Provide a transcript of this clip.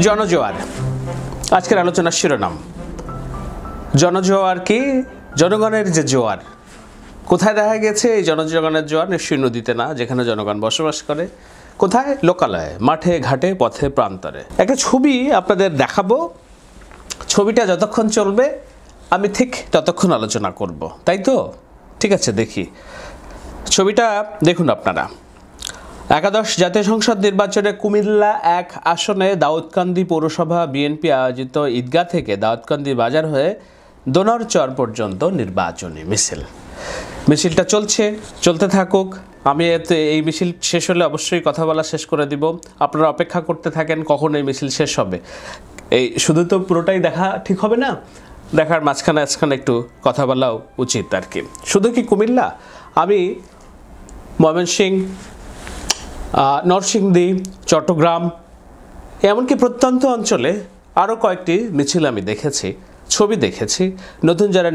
জনজোয়ার। আজকের আলোচনার শিরোনাম। জনজোয়ার কি? জনগণের যে জোয়ার। কোথায় দেখা গেছে? এই জনজগণের জোয়ার নিশ্চয়ই নদীতে না, যেখানে জনগণ বসবাস করে। কোথায়? লোকালয়ে, মাঠে, ঘাটে, পথে, প্রান্তরে। একটা ছবি আপনাদের দেখাবো। ছবিটা যতক্ষণ চলবে, আমি ঠিক ততক্ষণ আলোচনা করব। তাই তো? ঠিক আছে, দেখি। ছবিটা দেখুন আপনারা। একাদশ জাতীয় সংসদ নির্বাচনে কুমিল্লা এক আসনে দাউদকান্দি পৌরসভা বিএনপি আয়োজিত ঈদগাহ থেকে দাউদকান্দি বাজার হয়ে দোনরচর পর্যন্ত নির্বাচনী মিছিল। মিছিলটা চলছে, চলতে থাকুক। আমি এতে এই মিছিল শেষ হলে অবশ্যই কথা বলা শেষ করে দিব। আপনারা অপেক্ষা করতে থাকেন কখন এই মিছিল শেষ হবে। এই শুধু তো পুরোটাই দেখা ঠিক হবে না, দেখার মাঝখানে মাঝখানে একটু কথা বলাও উচিত আর কি। শুধু কি কুমিল্লা? আমি ময়মনসিংহ নরসিংদী চট্টগ্রাম এমনকি প্রত্যন্ত অঞ্চলে আরও কয়েকটি মিছিল আমি দেখেছি ছবি দেখেছি নতুন যারা